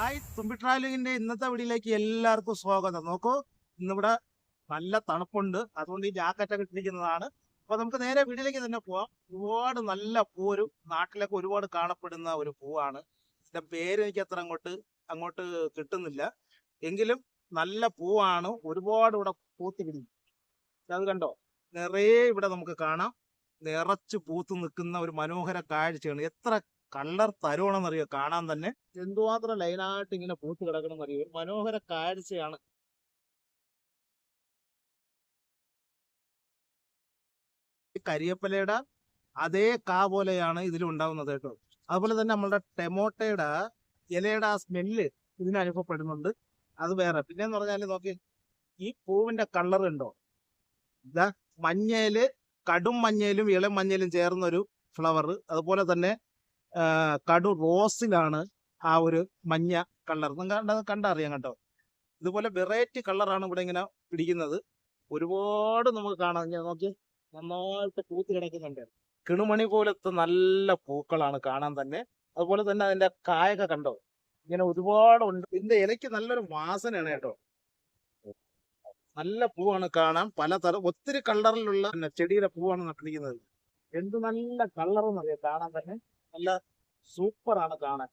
Hi തുമ്പി ട്രാവലിങ്ങിന്റെ ഇന്നത്തെ വീടിലേക്ക് എല്ലാവർക്കും സ്വാഗതം. നോക്കൂ ഇന്നിവിടെ നല്ല തണുപ്പുണ്ട്. അതുകൊണ്ട് ഈ ജാക്കറ്റൊക്കെ ഇട്ടിരിക്കുന്നതാണ്. അപ്പൊ നമുക്ക് നേരെ വീട്ടിലേക്ക് തന്നെ പോവാം. ഒരുപാട് നല്ല പൂ ഒരു നാട്ടിലൊക്കെ ഒരുപാട് കാണപ്പെടുന്ന ഒരു പൂവാണ്. ഇതിന്റെ പേര് എനിക്ക് അത്ര അങ്ങോട്ട് അങ്ങോട്ട് കിട്ടുന്നില്ല. എങ്കിലും നല്ല പൂവാണ്. ഒരുപാട് ഇവിടെ പൂത്ത് പിടിക്കും അത് കണ്ടോ? നിറയെ ഇവിടെ നമുക്ക് കാണാം. നിറച്ച് പൂത്ത് നിൽക്കുന്ന ഒരു മനോഹര കാഴ്ചയാണ്. എത്ര കളർ തരുവാണെന്നറിയോ? കാണാൻ തന്നെ. എന്തുമാത്രം ലൈനായിട്ട് ഇങ്ങനെ പൂത്ത് കിടക്കണമെന്നറിയോ? ഒരു മനോഹര കാഴ്ചയാണ്. കരിയപ്പലയുടെ അതേ കാ പോലെയാണ് ഇതിൽ ഉണ്ടാവുന്നത് കേട്ടോ. അതുപോലെ തന്നെ നമ്മളുടെ ടെമോട്ടയുടെ ഇലയുടെ ആ സ്മെല്ല് ഇതിന് അനുഭവപ്പെടുന്നുണ്ട്. അത് വേറെ. പിന്നെന്ന് പറഞ്ഞാൽ നോക്കി ഈ പൂവിന്റെ കളർ ഉണ്ടോ? ഇതാ മഞ്ഞയിൽ കടും മഞ്ഞയിലും ഇളം മഞ്ഞയിലും ചേർന്നൊരു ഫ്ലവർ അതുപോലെ തന്നെ കടു റോസിലാണ് ആ ഒരു മഞ്ഞ കളർ. കണ്ട കണ്ടറിയാം കേട്ടോ. ഇതുപോലെ വെറൈറ്റി കളറാണ് ഇവിടെ ഇങ്ങനെ പിടിക്കുന്നത്. ഒരുപാട് നമുക്ക് കാണാം. ഇങ്ങനെ നോക്കി. നന്നായിട്ട് പൂത്ത് കിടക്കുന്നുണ്ട്. കിണുമണി പോലത്തെ നല്ല പൂക്കളാണ് കാണാൻ തന്നെ. അതുപോലെ തന്നെ അതിന്റെ കായൊക്കെ കണ്ടോ? ഇങ്ങനെ ഒരുപാട് ഉണ്ട്. ഇതിന്റെ ഇലയ്ക്ക് നല്ലൊരു വാസനയാണ് കേട്ടോ. നല്ല പൂവാണ് കാണാൻ. പലതരം ഒത്തിരി കളറിലുള്ള ചെടിയുടെ പൂവാണ് നട്ടിരിക്കുന്നത്. എന്ത് നല്ല കളർ എന്നറിയാം കാണാൻ തന്നെ നല്ല സൂപ്പറാണ് കാണാൻ.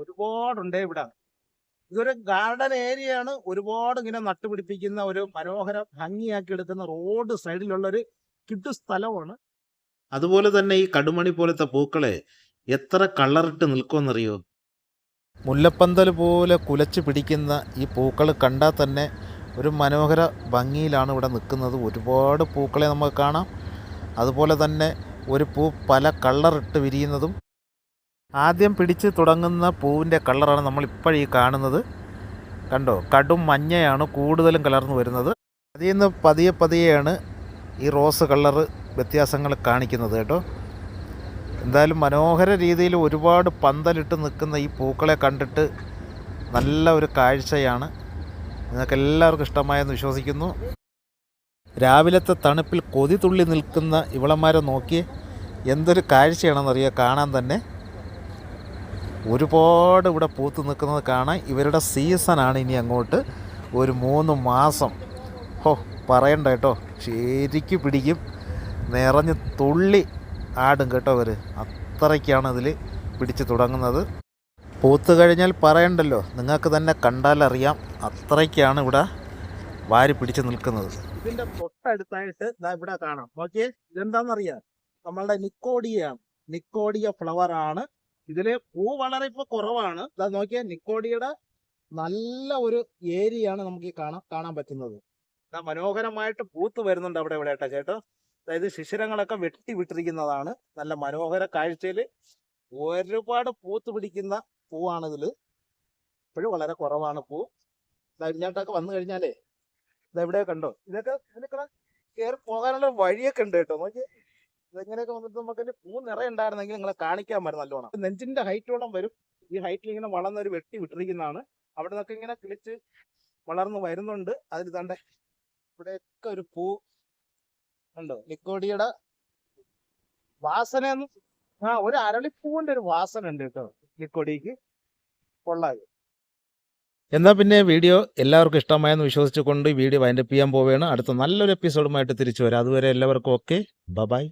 ഒരുപാടുണ്ട് ഇവിടെ. ഇതൊരു ഗാർഡൻ ഏരിയയാണ് ഒരുപാട് ഇങ്ങനെ നട്ടുപിടിപ്പിക്കുന്ന ഒരു മനോഹര ഭംഗിയാക്കി എടുക്കുന്ന റോഡ് സൈഡിലുള്ള ഒരു കിട്ടു സ്ഥലമാണ്. അതുപോലെ തന്നെ ഈ കടുമണി പോലത്തെ പൂക്കളെ എത്ര കളറിട്ട് നിൽക്കുമെന്നറിയോ? മുല്ലപ്പന്തൽ പോലെ കുലച്ച് പിടിക്കുന്ന ഈ പൂക്കൾ കണ്ടാൽ തന്നെ ഒരു മനോഹര ഭംഗിയിലാണ് ഇവിടെ നിൽക്കുന്നത്. ഒരുപാട് പൂക്കളെ നമുക്ക് കാണാം. അതുപോലെ തന്നെ ഒരു പൂ പല കളറിട്ട് വിരിയുന്നതും ആദ്യം പിടിച്ച് തുടങ്ങുന്ന പൂവിന്റെ കളറാണ് നമ്മളിപ്പോഴീ കാണുന്നത്. കണ്ടോ? കടും മഞ്ഞയാണ് കൂടുതലും കലർന്നു വരുന്നത്. അതിൽ നിന്ന് പതിയെ പതിയെയാണ് ഈ റോസ് കളറ് വ്യത്യാസങ്ങൾ കാണിക്കുന്നത് കേട്ടോ. എന്തായാലും മനോഹര രീതിയിൽ ഒരുപാട് പന്തലിട്ട് നിൽക്കുന്ന ഈ പൂക്കളെ കണ്ടിട്ട് നല്ല ഒരു കാഴ്ചയാണ്. നിങ്ങൾക്ക് എല്ലാവർക്കും ഇഷ്ടമായെന്ന് വിശ്വസിക്കുന്നു. രാവിലത്തെ തണുപ്പിൽ കൊതി തുള്ളി നിൽക്കുന്ന ഇവളന്മാരെ നോക്കി എന്തൊരു കാഴ്ചയാണെന്നറിയുക കാണാൻ തന്നെ. ഒരുപാട് ഇവിടെ പൂത്ത് നിൽക്കുന്നത് കാണാൻ ഇവരുടെ സീസണാണ് ഇനി അങ്ങോട്ട് ഒരു മൂന്ന് മാസം. ഹോ പറയണ്ട കേട്ടോ. ശരിക്ക് പിടിക്കും. നിറഞ്ഞ് തുള്ളി ആടും കേട്ടോ അവർ അത്രയ്ക്കാണ് ഇതിൽ പിടിച്ച് തുടങ്ങുന്നത്. പൂത്ത് കഴിഞ്ഞാൽ പറയണ്ടല്ലോ. നിങ്ങൾക്ക് തന്നെ കണ്ടാലറിയാം. അത്രയ്ക്കാണ് ഇവിടെ വാരി പിടിച്ച് നിൽക്കുന്നത്. ഇതിന്റെ തൊട്ടടുത്തായിട്ട് ഇതാ ഇവിടെ കാണാം. നോക്കിയേ ഇതെന്താണെന്നറിയാം നമ്മളുടെ നിക്കോഡിയാണ് നിക്കോഡിയ ഫ്ലവർ ആണ്. ഇതിൽ പൂ വളരെ ഇപ്പൊ കുറവാണ്. ദാ നോക്കിയാൽ നിക്കോഡിയുടെ നല്ല ഒരു ഏരിയയാണ് നമുക്ക് ഈ കാണാൻ കാണാൻ പറ്റുന്നത്. ദാ മനോഹരമായിട്ട് പൂത്ത് വരുന്നുണ്ട് അവിടെ ഇവിടെ ചേട്ടോ. അതായത് ശിശിരങ്ങളൊക്കെ വെട്ടി വിട്ടിരിക്കുന്നതാണ് നല്ല മനോഹര കാഴ്ചയിൽ. ഒരുപാട് പൂത്ത് പിടിക്കുന്ന പൂവാണിതിൽ. ഇപ്പോഴും വളരെ കുറവാണ് പൂ. ഇതാ ഇഞ്ഞാട്ടൊക്കെ വന്നു കഴിഞ്ഞാലേ ഇതെവിടെ കണ്ടോ. ഇതൊക്കെ ഇതിനൊക്കെ കയറി പോകാനുള്ള വഴിയൊക്കെ ഉണ്ട് കേട്ടോ. നോക്കി ഇതെങ്ങനെയൊക്കെ വന്നിട്ട് നമുക്ക് അതിന്റെ പൂ നിറയുണ്ടായിരുന്നെങ്കിൽ നിങ്ങളെ കാണിക്കാൻ പറ്റും നല്ലോണം. നെഞ്ചിന്റെ ഹൈറ്റോളം വരും. ഈ ഹൈറ്റിൽ ഇങ്ങനെ വളർന്ന ഒരു വെട്ടി വിട്ടിരിക്കുന്നതാണ്. അവിടെ നിന്നൊക്കെ ഇങ്ങനെ കിളിച്ച് വളർന്ന് വരുന്നുണ്ട്. അതിൽ തന്നെ ഇവിടെയൊക്കെ ഒരു പൂ ഉണ്ടോ നിക്കോടിയുടെ വാസന ആ ഒരു അരളിപ്പൂവിന്റെ ഒരു വാസന ഉണ്ട് കേട്ടോ നിക്കോടിക്ക് കൊള്ളാം എന്നാൽ പിന്നെ വീഡിയോ എല്ലാവർക്കും ഇഷ്ടമായെന്ന് വിശ്വസിച്ചുകൊണ്ട് വീഡിയോ വൈൻഡപ്പ് ചെയ്യാൻ പോവുകയാണ്. അടുത്ത നല്ലൊരു എപ്പിസോഡുമായിട്ട് തിരിച്ചു വരാം. അതുവരെ എല്ലാവർക്കും ഓക്കെ. ബബായ്